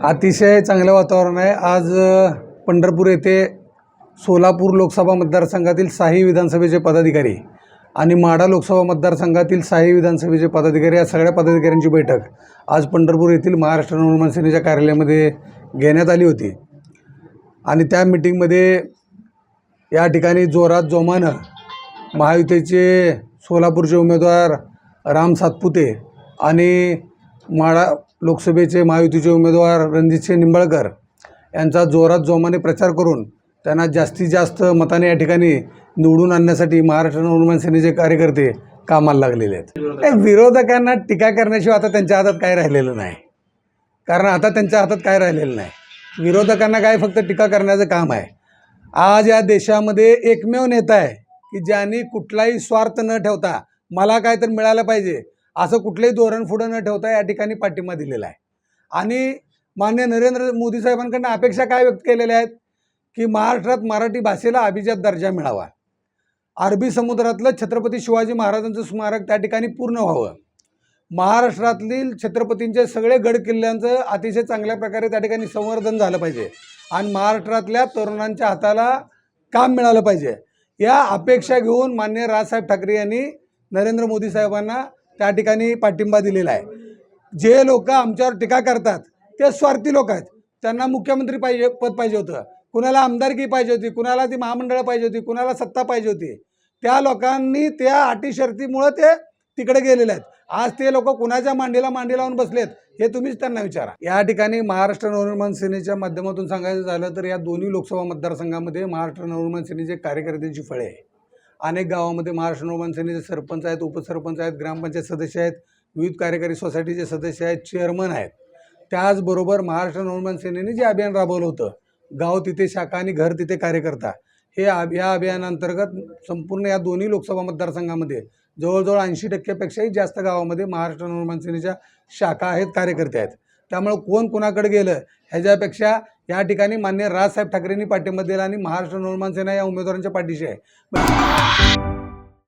अतिशय चांगलं वातावरण आहे. आज पंढरपूर येथे सोलापूर लोकसभा मतदारसंघातील साही विधानसभेचे पदाधिकारी आणि माढा लोकसभा मतदारसंघातील साही विधानसभेचे पदाधिकारी या सगळ्या पदाधिकाऱ्यांची बैठक आज पंढरपूर येथील महाराष्ट्र नवनिर्माण सेनेच्या कार्यालयामध्ये घेण्यात आली होती. आणि त्या मिटिंगमध्ये या ठिकाणी जोरात जोमानं महायुतीचे सोलापूरचे उमेदवार राम सातपुते आणि माळा लोकसभेचे महायुतीचे उमेदवार रणजितसिंह निंबाळकर यांचा जोरात जोमाने प्रचार करून त्यांना जास्तीत जास्त मताने या ठिकाणी निवडून आणण्यासाठी महाराष्ट्र नवनिर्माण सेनेचे कार्यकर्ते कामाला लागलेले आहेत. विरोधकांना टीका करण्याशिवाय आता त्यांच्या हातात काय राहिलेलं नाही. कारण आता त्यांच्या हातात काय राहिलेलं नाही. विरोधकांना काय फक्त टीका करण्याचं काम आहे. आज या देशामध्ये एकमेव नेता आहे की ज्यांनी कुठलाही स्वार्थ न ठेवता मला काय तर मिळालं पाहिजे असं कुठलंही धोरण पुढं न ठेवता या ठिकाणी पाठिंबा दिलेला आहे. आणि मान्य नरेंद्र मोदी साहेबांकडनं अपेक्षा काय व्यक्त केलेल्या आहेत? की महाराष्ट्रात मराठी भाषेला अभिजात दर्जा मिळावा. अरबी समुद्रातलं छत्रपती शिवाजी महाराजांचं स्मारक त्या ठिकाणी पूर्ण व्हावं. महाराष्ट्रातील छत्रपतींचे सगळे गड किल्ल्यांचं अतिशय चांगल्या प्रकारे त्या ठिकाणी संवर्धन झालं पाहिजे. आणि महाराष्ट्रातल्या तरुणांच्या हाताला काम मिळालं पाहिजे. या अपेक्षा घेऊन मान्य राजसाहेब ठाकरे यांनी नरेंद्र मोदी साहेबांना त्या ठिकाणी पाठिंबा दिलेला आहे. जे लोक आमच्यावर टीका करतात ते स्वार्थी लोक आहेत. त्यांना मुख्यमंत्री पाहिजे पद पाहिजे होतं. कुणाला आमदारकी पाहिजे होती कुणाला ती महामंडळं पाहिजे होती कुणाला सत्ता पाहिजे होती. त्या लोकांनी त्या अटी शर्तीमुळं ते तिकडे गेलेले आहेत. आज ते लोक कुणाच्या मांडीला मांडी लावून बसलेत हे तुम्हीच त्यांना विचारा. या ठिकाणी महाराष्ट्र नवनिर्माण सेनेच्या माध्यमातून सांगायचं झालं तर या दोन्ही लोकसभा मतदारसंघामध्ये महाराष्ट्र नवनिर्माण सेनेचे कार्यकर्त्यांची फळे आहे. अनेक गावामध्ये महाराष्ट्र नवनिर्माण सेनेचे सरपंच आहेत उपसरपंच आहेत ग्रामपंचायत सदस्य आहेत विविध कार्यकारी सोसायटीचे सदस्य आहेत चेअरमन आहेत. त्याचबरोबर महाराष्ट्र नवमान सेनेने जे अभियान राबवलं होतं गाव तिथे शाखा आणि घर तिथे कार्यकर्ता हे अब या अभियानांतर्गत संपूर्ण या दोन्ही लोकसभा मतदारसंघामध्ये जवळजवळ ऐंशी टक्क्यापेक्षाही जास्त गावामध्ये महाराष्ट्र नवमान सेनेच्या शाखा आहेत कार्यकर्ते आहेत. त्यामुळं कोण कोणाकडे गेलं ह्याच्यापेक्षा या ठिकाणी मान्य राजसाहेब ठाकरेंनी पाठिंबा दिला आणि महाराष्ट्र निर्माण सेना या उमेदवारांच्या पाठीशी आहे.